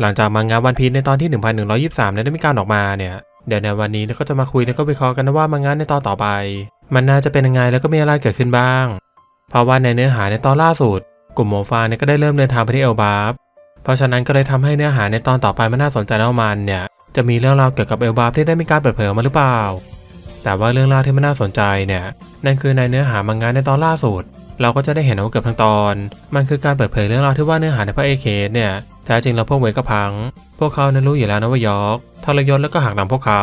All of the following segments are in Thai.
หลังจากมังงะวันพีชในตอนที่ 1123นี่ยได้มีการออกมาเนี่ยเดี๋ยวในวันนี้เราก็จะมาคุยแล้วก็วิเคราะห์กันว่ามังงะในตอนต่อไป มันน่าจะเป็นยังไงแล้วก็มีอะไรเกิดขึ้นบ้าง เพราะว่าในเนื้อหาในตอนล่าสุด กลุ่มโมฟาเนี่ยก็ได้เริ่มเดินทางไปที่เอลบาฟเพราะฉะนั้นก็เลยทำให้เนื้อหาในตอนต่อไปมันน่าสนใจแล้วมันเนี่ยจะมีเรื่องราวเกี่ยวกับเอลบาฟที่ได้มีการเปิดเผยมาหรือเปล่า แต่ว่าเรื่องราวที่มันน่าสนใจเนี่ยนั่นคือในเนื้อหามังงะในตอนล่าสุด เราก็จะได้เห็นว่าเกือบทั้งตอน มันคือการเปิดเผยเรื่องราวที่ว่าเนื้อหาในพระเอเคสเนี่ย แท้จริงแล้วพวกเวกกระพัง พวกเขานั้นรู้อยู่แล้วนะว่ายอกทรยศแล้วก็หักหลังพวกเขา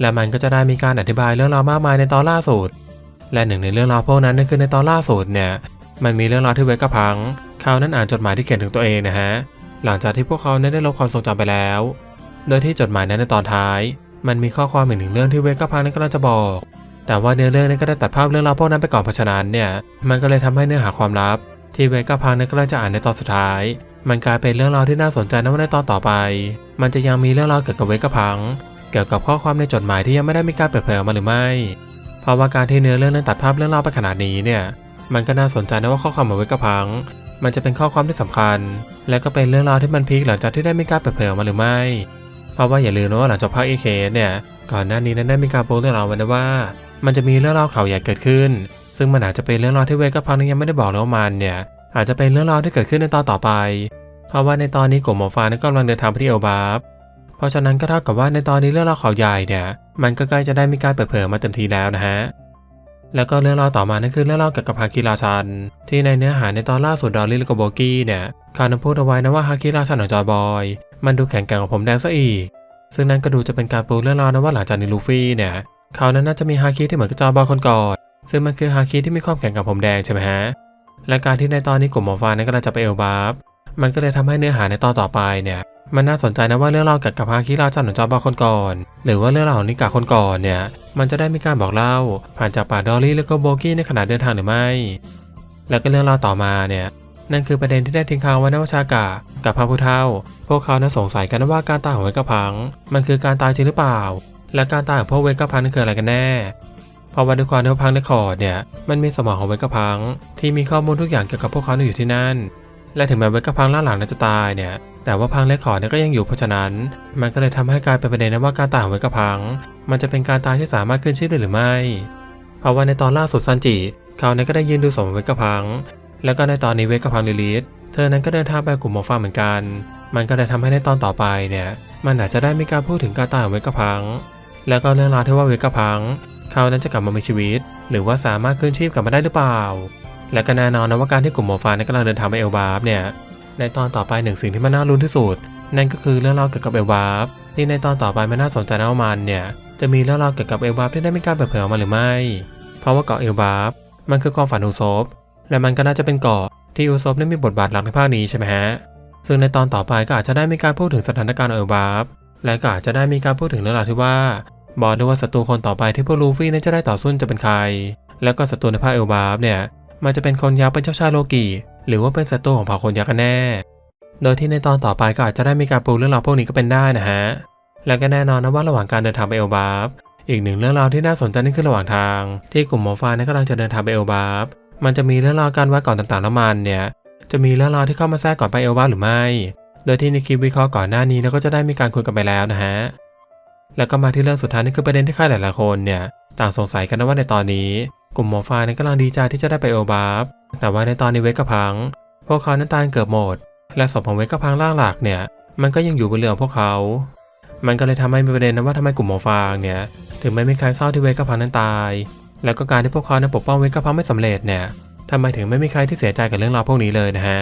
และมันก็จะได้มีการอธิบายเรื่องราวมากมายในตอนล่าสุด และหนึ่งในเรื่องราวพวกนั้นนั่นคือในตอนล่าสุดเนี่ย มันมีเรื่องราวที่เวกกระพัง เขานั้นอ่านจดหมายที่เขียนถึงตัวเองนะฮะ หลังจากที่พวกเขานั้นได้ลบความทรงจำไปแล้ว โดยที่จดหมายนั้นในตอนท้าย มันมีข้อความอีกหนึ่งเรื่องที่เวกกระพังนั้นกำลังจะบอก แต่ว่าเนื้อเรื่องนั้นก็ได้ตัดภาพเรื่องราวพวกนั้นไปก่อนเพราะฉะนั้นเนี่ย มันก็เลยทำให้เนื้อหาความลับที่เวกกระพังนั้นกำลังจะอ่านในตอนสุดท้าย มันกลายเป็นเรื่องราวที่น่าสนใจนะว่าในตอนต่อไป มันจะยังมีเรื่องราวเกี่ยวกับเวกพัง เกี่ยวกับข้อความในจดหมายที่ยังไม่ได้มีการเปิดเผยออกมาหรือไม่ เพราะว่าการที่เนื้อเรื่องนั้นตัดภาพเรื่องราวไปขนาดนี้เนี่ย มันก็น่าสนใจนะว่าข้อความของเวกพัง มันจะเป็นข้อความที่สำคัญ และก็เป็นเรื่องราวที่มันพีคหลังจากที่ได้มีการเปิดเผยออกมาหรือไม่ เพราะว่าอย่าลืมนะว่าหลังจากภาคเอเคเนี่ย ก่อนหน้านี้นั้นได้มีการโปรยเรื่องราวไว้นะว่า มันจะมีเรื่องราวข่าวใหญ่เกิดขึ้น ซึ่งมันอาจจะเป็นเรื่องราวที่เวกพังยังไม่ได้บอกแล้วว่ามันเนี่ย อาจจะเป็นเรื่องราวที่เกิดขึ้นในตอนต่อไป เพราะว่าในตอนนี้กลุ่มหมอฟ้านั้นกำลังเดินทางไปที่เอลบาฟเพราะฉะนั้นก็เท่ากับว่าในตอนนี้เรื่องราวข่าวใหญ่เนี่ยมันก็ใกล้จะได้มีการเปิดเผยมาเต็มทีแล้วนะฮะแล้วก็เรื่องราวต่อมานั่นคือเรื่องราวเกี่ยวกับฮาคิราชัน ที่ในเนื้อหาในตอนล่าสุดดอลลี่และกโบกี้เนี่ยคานันพูดเอาไว้นะว่าฮาคิราชันของจอยบอย มันดูแข็งแกร่งกว่าผมแดงซะอีก ซึ่งนั่นก็ดูจะเป็นการปูเรื่องราวนะว่าหลังจากนี้ลูฟี่เนี่ยเขานั้นน่าจะมีฮาคิที่เหมือนกับจอยบอยคนก่อนซึ่งมันคือฮาคิที่มีความแข็งกับผมแดงใช่ไหมฮะ และการที่ในตอนนี้กลุ่มหมอฟ้านั้นกำลังจะไปเอลบาฟมันก็เลยทำให้เนื้อหาในตอนต่อไปเนี่ยมันน่าสนใจนะว่าเรื่องราวเกี่ยวกับฮาคิราชันของจอบาคนก่อน หรือว่าเรื่องราวของนิกาคนก่อนเนี่ยมันจะได้มีการบอกเล่า ผ่านจากป่าดอลลี่แล้วก็โบกี้ในขณะเดินทางหรือไม่ แล้วก็เรื่องราวต่อมาเนี่ยนั่นคือประเด็นที่ได้ทิ้งค้างไว้ในวชากะกับพระผู้เฒ่า พวกเขานั้นสงสัยกันนะว่าการตายของเวกพัง มันคือการตายจริงหรือเปล่า และการตายของพวกเวกพังนั้นคืออะไรกันแน่ เพราะว่าด้วยความที่พังในคอร์ดเนี่ยมันมีสมองของเวกกระพัง ที่มีข้อมูลทุกอย่างเกี่ยวกับพวกเขาอยู่ที่นั่น และถึงแม้เวกกระพังล่าหลังนั้นจะตายเนี่ยแต่ว่าพังและขอร์ดเนี่ยก็ยังอยู่เพราะฉะนั้น มันก็เลยทำให้กลายเป็นประเด็นนะว่าการตายของเวกกระพัง มันจะเป็นการตายที่สามารถขึ้นชื่อได้หรือไม่ เพราะว่าในตอนล่าสุดซันจิเขาเนี่ยก็ได้ยืนดูสมเวกกระพัง แล้วก็ในตอนนี้เวกกระพังลิลิทเธอนั้นก็เดินทางไปกลุ่มหมอฟ้าเหมือนกัน มันก็เลยทำให้ในตอนต่อไปเนี่ยมันอาจจะได้มีการพูดถึงการตายของเวกพัง แล้วก็เรื่องราวที่ว่าเวกพัง เขานั้นจะกลับมามีชีวิต หรือว่าสามารถคืนชีพกลับมาได้หรือเปล่า และก็แน่นอนนะว่าการที่กลุ่มหมอฟ้านั้นกำลังเดินทางไปเอลบาฟเนี่ยในตอนต่อไปหนึ่งสิ่งที่มันน่าลุ้นที่สุด นั่นก็คือเรื่องราวเกี่ยวกับเอลบาฟที่ในตอนต่อไปมันน่าสนใจนะว่ามันเนี่ยจะมีเรื่องราวเกี่ยวกับเอลบาฟที่ได้มีการเปิดเผยออกมาหรือไม่ เพราะว่าเกาะเอลบาฟมันคือความฝันอุซบและมันก็น่าจะเป็นเกาะที่อุซบได้มีบทบาทหลักในภาคนี้ใช่ไหมฮะซึ่งในตอนต่อไปก็อาจจะได้มีการพูดถึงสถานการณ์เอลบาฟและก็อาจจะได้มีการพูดถึงเรื่องราวที่ว่า บอกด้วยว่าศัตรูคนต่อไปที่พวกลูฟี่นั้นจะได้ต่อสู้จะเป็นใคร แล้วก็ศัตรูในภาคเอลบาฟเนี่ยมันจะเป็นคนยักษ์เป็นเจ้าชายโลกิหรือว่าเป็นศัตรูของเผ่าคนยักษ์กันแน่ โดยที่ในตอนต่อไปก็อาจจะได้มีการปูเรื่องราวพวกนี้ก็เป็นได้นะฮะ และก็แน่นอนนะว่าระหว่างการเดินทางไปเอลบาฟอีกหนึ่งเรื่องราวที่น่าสนใจนั่นคือระหว่างทาง ที่กลุ่มหมอฟ้านั้นกำลังจะเดินทางไปเอลบาฟมันจะมีเรื่องราวการวัดก่อนต่างๆแล้วมันเนี่ยจะมีเรื่องราวที่เข้ามาแทรกก่อนไปเอลบาฟหรือไม่ โดยที่ในคลิปวิเคราะห์ก่อนหน้านี้เราก็จะได้มีการคุยกันไปแล้วนะฮะ แล้วก็มาที่เรื่องสุดท้ายนี่คือประเด็นที่ใครหลายๆคนเนี่ยต่างสงสัยกันนะว่าในตอนนี้กลุ่มหมอฟ้านั้นกำลังดีใจที่จะได้ไปเอบาฟแต่ว่าในตอนนี้เวกกระพัง พวกเขานั้นตายเกือบหมด และศพของเวกกระพังร่างหลักเนี่ย มันก็ยังอยู่บนเรือของพวกเขา มันก็เลยทำให้มีประเด็นนะว่าทำไมกลุ่มหมอฟางเนี่ยถึงไม่มีใครเศร้าที่เวกกระพังนั้นตาย แล้วก็การที่พวกเขานั้นปกป้องเวกกระพังไม่สำเร็จเนี่ยทำไมถึงไม่มีใครที่เสียใจกับเรื่องราวพวกนี้เลยนะฮะ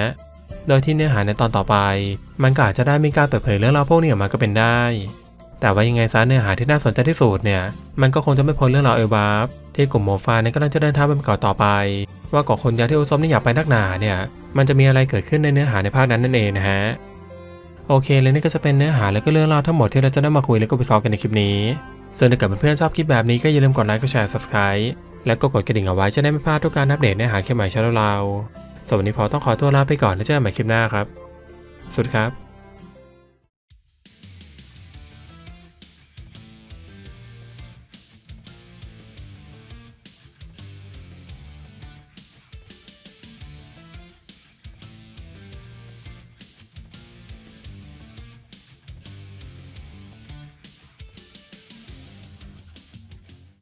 โดยที่เนื้อหาในตอนต่อไป มันก็อาจจะได้มีการเปิดเผยเรื่องราวพวกนี้ออกมาก็เป็นได้ แต่ว่ายังไงซะเนื้อหาที่น่าสนใจที่สุดเนี่ย มันก็คงจะไม่พ้นเรื่องราวเอลบาฟที่กลุ่มโมฟาเนี่ยกำลังจะเดินทางไปเกาะต่อไป ว่าเกาะคนยักษ์ที่อุซบนี่อยากไปนักหนาเนี่ย มันจะมีอะไรเกิดขึ้นในเนื้อหาในภาคนั้นนั่นเองนะฮะโอเคเลยนี่ก็จะเป็นเนื้อหาและก็เรื่องราวทั้งหมดที่เราจะได้มาคุยและก็วิเคราะห์กันในคลิปนี้ส่วนถ้าเกิดเพื่อนๆชอบคลิปแบบนี้ก็อย่าลืมกดไลค์กดแชร์ subscribe แล้วก็กดกระดิ่งเอาไว้จะได้ไม่พลาดทุกการอัปเดตเนื้อหาคลิปใหม่ช่องเราส่วนวันนี้พอต้องขอตัวลาไปก่อนแล้วเจอกันใหม่คลิปหน้าครับสวัสดีครับ